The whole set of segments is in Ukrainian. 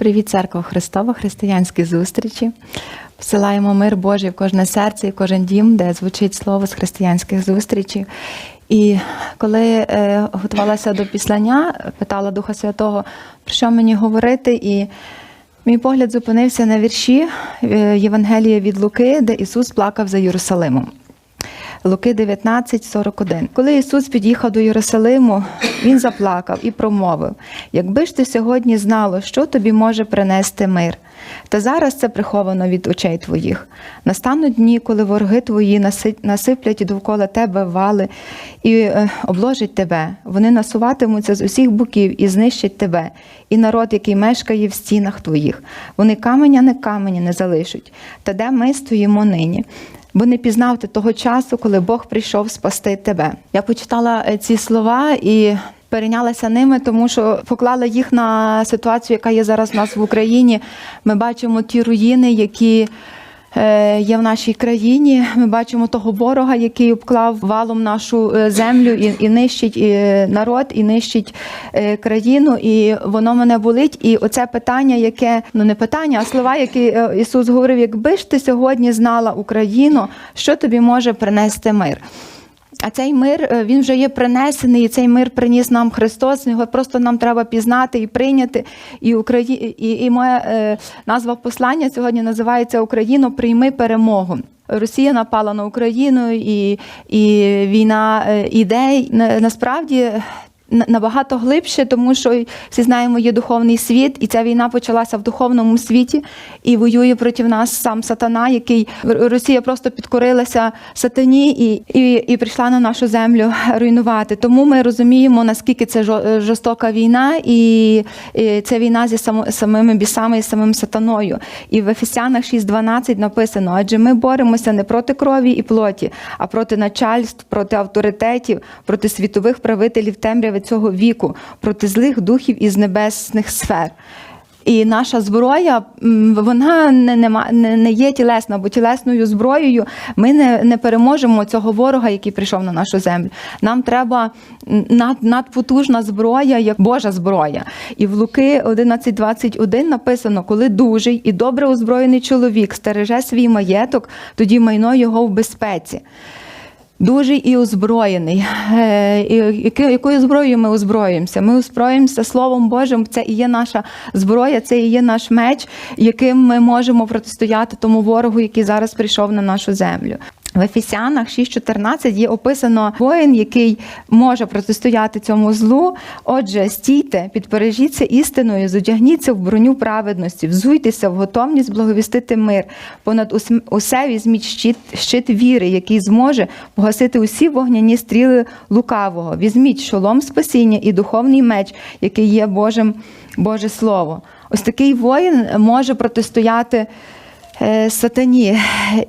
Привіт, церква Христова, християнські зустрічі. Посилаємо мир Божий в кожне серце і в кожен дім, де звучить слово з християнських зустрічей. І коли е, готувалася до післання, питала Духа Святого, про що мені говорити, і мій погляд зупинився на вірші е, Євангелія від Луки, де Ісус плакав за Єрусалимом. Луки 19, 41. Коли Ісус під'їхав до Єрусалиму, Він заплакав і промовив: Якби ж ти сьогодні знало, що тобі може принести мир, та зараз це приховано від очей твоїх. Настануть дні, коли вороги твої насиплять довкола тебе вали і е, обложать тебе. Вони насуватимуться з усіх боків і знищать тебе, і народ, який мешкає в стінах твоїх. Вони каменя не камені не залишать. Та де ми стоїмо нині? Бо не пізнав ти того часу, коли Бог прийшов спасти тебе. Я почитала е, ці слова і. Перейнялася ними, тому що поклала їх на ситуацію, яка є зараз у нас в Україні. Ми бачимо ті руїни, які є в нашій країні. Ми бачимо того ворога, який обклав валом нашу е, землю і, і нищить і народ, і нищить е, країну. І воно мене болить. І оце питання, яке ну не питання, а слова, які е, Ісус говорив: якби ж ти сьогодні знала Україну, що тобі може принести мир? А цей мир е, він вже є принесений, і цей мир приніс нам Христос. Його просто нам треба пізнати і прийняти. І Украї... і, і моя е, назва послання сьогодні називається Україно, прийми перемогу. Росія напала на Україну, і, і війна е. На- Насправді на- набагато глибше, тому що всі знаємо, є духовний світ, і ця війна почалася в духовному світі і воює проти нас сам сатана, який Росія просто підкорилася сатані і, і, і прийшла на нашу землю руйнувати. Тому ми розуміємо, наскільки це жорстока війна, і, і це війна зі самими бісами і самим сатаною. І в Ефесянах 6.12 написано: адже ми боремося не проти крові і плоті, а проти начальств, проти авторитетів, проти світових правителів темряви цього віку, проти злих духів із небесних сфер. І наша зброя вона не, нема- не, не є тілесна, бо тілесною зброєю ми не, не переможемо цього ворога, який прийшов на нашу землю. Нам треба над, надпотужна зброя, як Божа зброя. І в Луки 11.21 написано: коли дужий і добре озброєний чоловік стереже свій маєток, тоді майно його в безпеці. Дуже і озброєний. Е, Якою зброєю ми озброїмося? Ми озброїмося Словом Божим. Це і є наша зброя, це і є наш меч, яким ми можемо протистояти тому ворогу, який зараз прийшов на нашу землю. В Ефесянах 6.14 є описано воїн, який може протистояти цьому злу. Отже, стійте, підпережіться істиною, зодягніться в броню праведності, взуйтеся в готовність благовістити мир. Понад усе візьміть щит, щит віри, який зможе погасити усі вогняні стріли лукавого. Візьміть шолом спасіння і духовний меч, який є Божим Боже Слово. Ось такий воїн може протистояти сатані.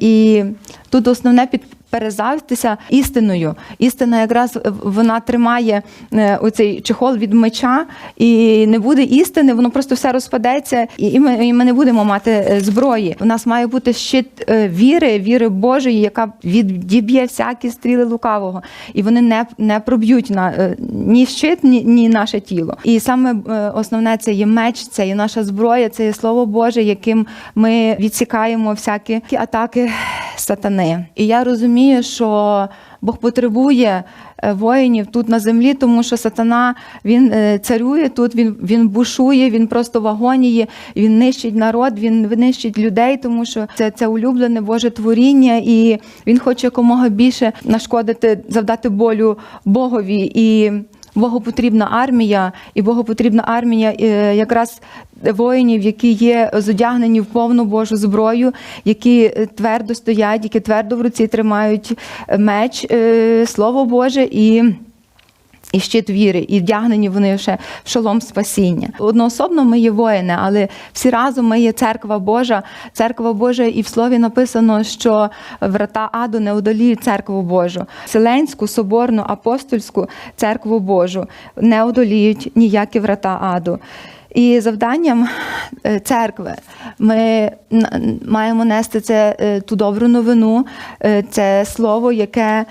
І тут основне. Перезавтися істиною. Істина якраз вона тримає е, оцей чехол від меча, і не буде істини, воно просто все розпадеться, і ми, і ми не будемо мати е, зброї. У нас має бути щит е, віри, віри Божої, яка відіб'є всякі стріли лукавого, і вони не, не проб'ють на ні щит, ні, ні наше тіло. І саме основне це є меч, це є наша зброя, це є слово Боже, яким ми відсікаємо всякі атаки сатани. І я розумію, що Бог потребує е, воїнів тут на землі, тому що сатана він е, царює тут, він, він бушує, він просто в агонії, він нищить народ, він нищить людей, тому що це, це улюблене Боже творіння, і він хоче якомога більше нашкодити, завдати болю Богові. І Богу потрібна армія, і Богу потрібна армія е, якраз воїнів, які є зодягнені в повну Божу зброю, які е, твердо стоять, які твердо в руці тримають меч, е, слово Боже і. І щит віри, і вдягнені вони ще шолом спасіння. Одноособно ми є воїни, але всі разом ми є церква Божа. Церква Божа, і в слові написано, що врата аду не одоліють церкву Божу. Вселенську, соборну, апостольську церкву Божу не одоліють ніякі врата аду. І завданням е, церкви ми маємо нести це е, ту добру новину, е, це слово, яке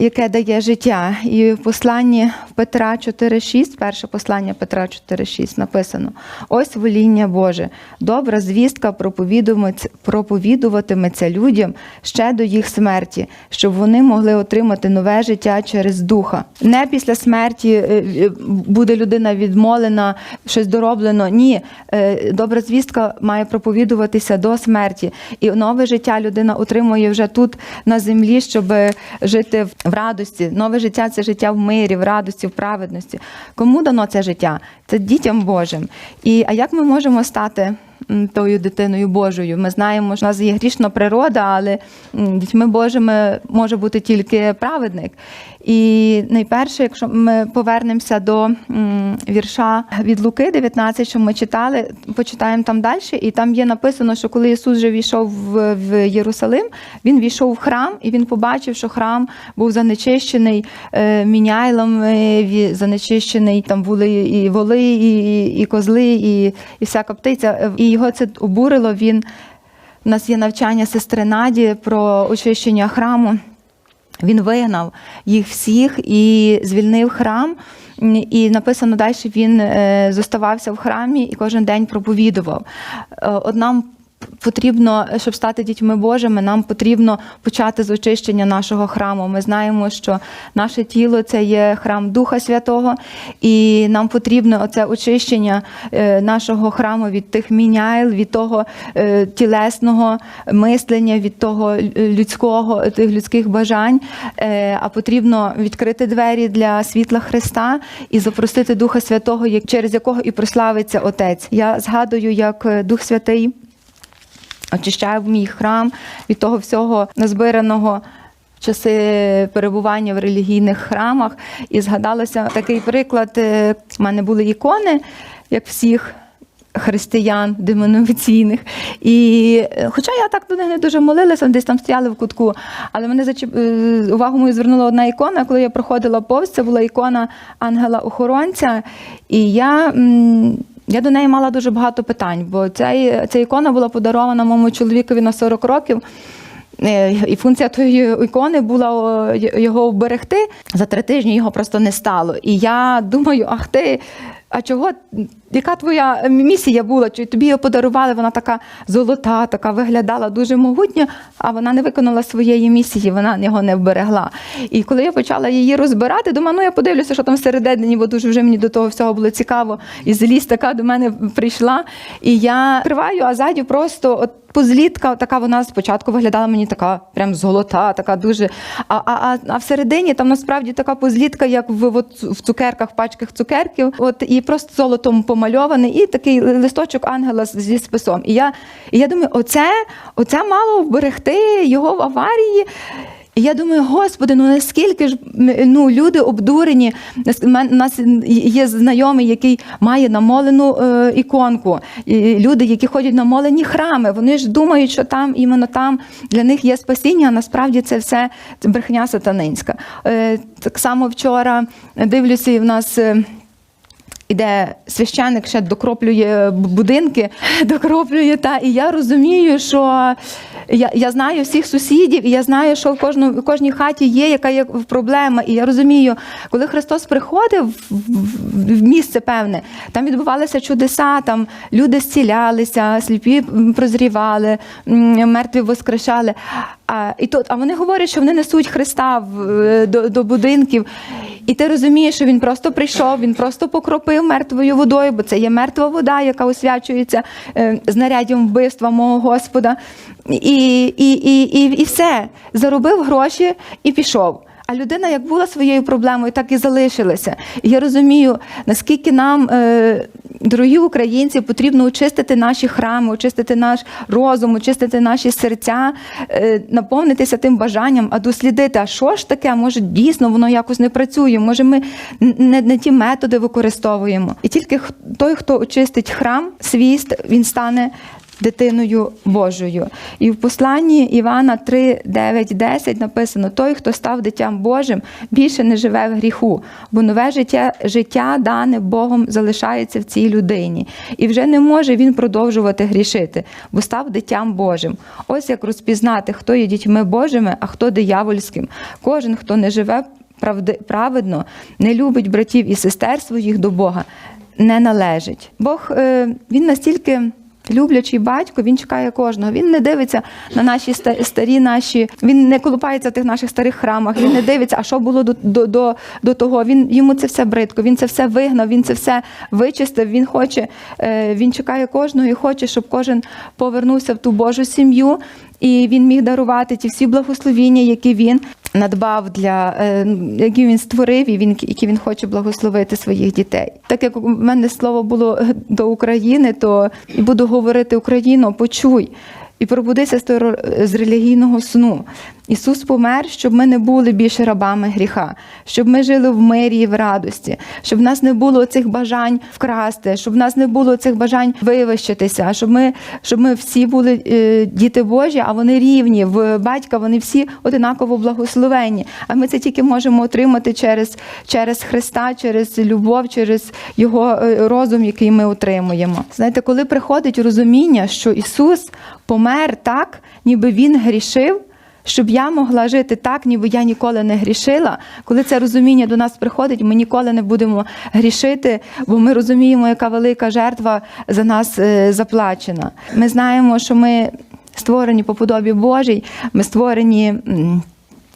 яке дає життя. І в посланні Петра 4,6, перше послання Петра 4,6 написано: ось воління Боже, добра звістка проповідуватиметься- людям ще до їх смерті, щоб вони могли отримати нове життя через духа. Не після смерті е, е, буде людина відмолена, щось дороблено. Ні, Е, добра звістка має проповідуватися до смерті. І нове життя людина отримує вже тут на землі, щоб жити в радості. Нове життя це життя в мирі, в радості, в праведності. Кому дано це життя? Це дітям Божим. І а як ми можемо стати? Тою дитиною Божою. Ми знаємо, що в нас є грішна природа, але дітьми Божими може бути тільки праведник. І найперше, якщо ми повернемося до вірша від Луки 19, що ми читали, почитаємо там далі, і там є написано, що коли Ісус вже війшов в, Єрусалим, він війшов в храм і він побачив, що храм був занечищений е, міняйлом, е, занечищений там були і воли, і, і, козли, і, і всяка птиця. Е, І його це обурило. Він у нас є навчання сестри Наді про очищення храму. Він вигнав їх всіх і звільнив храм. І написано далі, він е, зоставався в храмі і кожен день проповідував. Е, От нам потрібно, щоб стати дітьми Божими, нам потрібно почати з очищення нашого храму. Ми знаємо, що наше тіло це є храм Духа Святого, і нам потрібно оце очищення е, нашого храму від тих міняйл, від того е, тілесного мислення, від того людського, тих людських бажань. Е, А потрібно відкрити двері для світла Христа і запросити Духа Святого, як- через якого і прославиться Отець. Я згадую, як Дух Святий очищав мій храм від того всього назбираного. в Часи перебування в релігійних храмах, і згадалося такий приклад. е, У мене були ікони, як всіх християн деномінаційних. І е, хоча я так до них не дуже молилася, десь там стояли в кутку, але мене зачеп... е, увагу мою звернула одна ікона, коли я проходила повз, це була ікона ангела-охоронця. І я. Я до неї мала дуже багато питань, бо ця, ця ікона була подарована моєму чоловікові на 40 років. Е, І функція тої ікони була його вберегти. За три тижні його просто не стало. І я думаю, ах ти, а чого? Яка твоя місія була? Чи тобі її подарували? Вона така золота, така виглядала дуже могутньо, а вона не виконала своєї місії, вона його не вберегла. І коли я почала її розбирати, думаю, ну я подивлюся, що там всередині, бо дуже вже мені до того всього було цікаво. І злість така до мене прийшла. І я відкриваю, а ззаді просто от позлітка, така вона спочатку виглядала мені така прям золота, така дуже. А, а, а, всередині там насправді така позлітка, як в, от, в цукерках, пачках цукерків, от і просто золотом помальований, і такий листочок ангела зі списом. І я, і я думаю, оце, оце мало вберегти його в аварії. І я думаю, господи, ну наскільки ж ну, люди обдурені. У нас є знайомий, який має намолену е, іконку. І люди, які ходять на молені храми, вони ж думають, що там іменно там для них є спасіння, а насправді це все брехня сатанинська. Е, так само вчора дивлюся, і в нас. Іде священник ще докроплює будинки, докроплює та і я розумію, що я, я знаю всіх сусідів, і я знаю, що в кожну в кожній хаті є, яка є проблема. І я розумію, коли Христос приходив в місце певне, там відбувалися чудеса, там люди зцілялися, сліпі прозрівали, мертві воскрешали. А, і тут, а вони говорять, що вони несуть Христа в, е, до, до будинків. І ти розумієш, що він просто прийшов, він просто покропив мертвою водою, бо це є мертва вода, яка освячується е, знаряддям вбивства мого Господа. І, і, і, і, і все. Заробив гроші і пішов. А людина, як була своєю проблемою, так і залишилася. І я розумію, наскільки нам, е, дорогі українці, потрібно очистити наші храми, очистити наш розум, очистити наші серця, е, наповнитися тим бажанням, а дослідити, а що ж таке, може дійсно воно якось не працює, може ми не, не ті методи використовуємо. І тільки той, хто очистить храм, свіст, він стане дитиною Божою. І в посланні Івана 3, 9, 10 написано: той, хто став дитям Божим, більше не живе в гріху, бо нове життя, життя дане Богом залишається в цій людині. І вже не може він продовжувати грішити, бо став дитям Божим. Ось як розпізнати, хто є дітьми Божими, а хто диявольським. Кожен, хто не живе праведно, не любить братів і сестер своїх до Бога, не належить. Бог е, він настільки. Люблячий батько, він чекає кожного. Він не дивиться на наші ста- старі наші, він не колупається в тих наших старих храмах, він не дивиться, а що було до, до, до, до того. Він йому це все бридко, він це все вигнав, він це все вичистив. Він хоче, е, він чекає кожного і хоче, щоб кожен повернувся в ту Божу сім'ю, і він міг дарувати ті всі благословіння, які він надбав для е, які він створив, і він які він хоче благословити своїх дітей. Так як у мене слово було до України, то і буду говорити Україно, почуй. І пробудися з, релігійного сну. Ісус помер, щоб ми не були більше рабами гріха, щоб ми жили в мирі і в радості, щоб в нас не було цих бажань вкрасти, щоб в нас не було цих бажань вивищитися, щоб ми, щоб ми всі були е, діти Божі, а вони рівні в батька, вони всі одинаково благословенні. А ми це тільки можемо отримати через, через Христа, через любов, через Його е, розум, який ми отримуємо. Знаєте, коли приходить розуміння, що Ісус помер так, ніби Він грішив. Щоб я могла жити так, ніби я ніколи не грішила. Коли це розуміння до нас приходить, ми ніколи не будемо грішити, бо ми розуміємо, яка велика жертва за нас е, заплачена. Ми знаємо, що ми створені по подобі Божій, ми створені.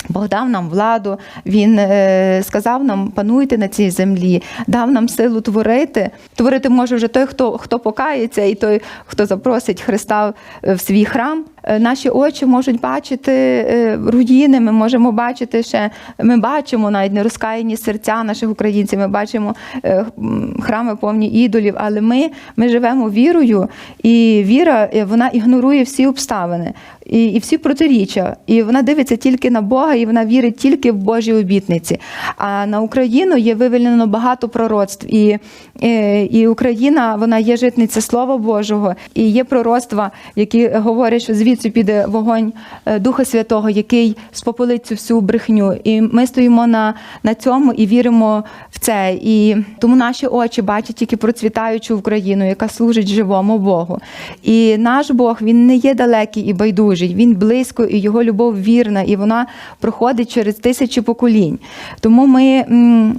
Бог дав нам владу, Він е, сказав нам пануйте на цій землі, дав нам силу творити. Творити може вже той, хто, хто покається, і той, хто запросить Христа в свій храм. Е, Наші очі можуть бачити е, руїни, ми можемо бачити ще, ми бачимо навіть нерозкаяні серця наших українців, ми бачимо е, храми повні ідолів, але ми, ми живемо вірою, і віра вона ігнорує всі обставини і, і всі протиріччя. І вона дивиться тільки на Бога, і вона вірить тільки в Божі обітниці. А на Україну є вивільнено багато пророцтв. І, і, і Україна вона є житниця Слова Божого, і є пророцтва, які говорять, що звідси піде вогонь е, Духа Святого, який спопелить цю всю брехню. І ми стоїмо на, на цьому і віримо в це. І тому наші очі бачать тільки процвітаючу Україну, яка служить живому Богу. І наш Бог він не є далекий і байдужий, він близько, і його любов вірна, і вона проходить через тисячі поколінь. Тому ми,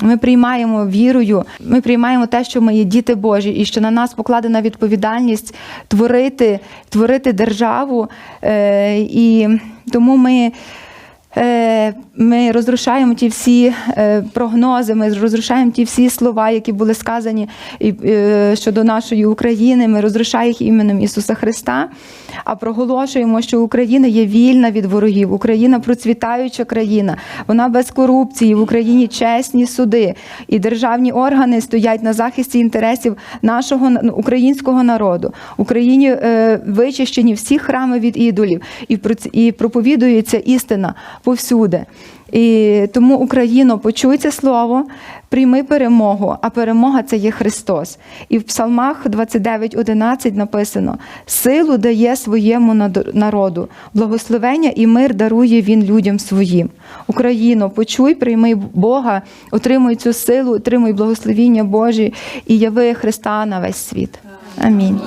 ми приймаємо вірою, ми приймаємо те, що ми є діти Божі, і що на нас покладена відповідальність творити, творити державу. Е, і тому ми. Ми розрушаємо ті всі е, прогнози, ми розрушаємо ті всі слова, які були сказані е, щодо нашої України. Ми розрушаємо їх іменем Ісуса Христа, а проголошуємо, що Україна є вільна від ворогів, Україна процвітаюча країна, вона без корупції, в Україні чесні суди і державні органи стоять на захисті інтересів нашого на- українського народу. В Україні е, вичищені всі храми від ідолів, і проповідується істина повсюди. І тому Україно, почуй це слово, прийми перемогу, а перемога це є Христос. І в Псалмах 29.11 написано: силу дає своєму народу, благословення і мир дарує він людям своїм. Україно, почуй, прийми Бога, отримуй цю силу, отримуй благословіння Божі і яви Христа на весь світ. Амінь.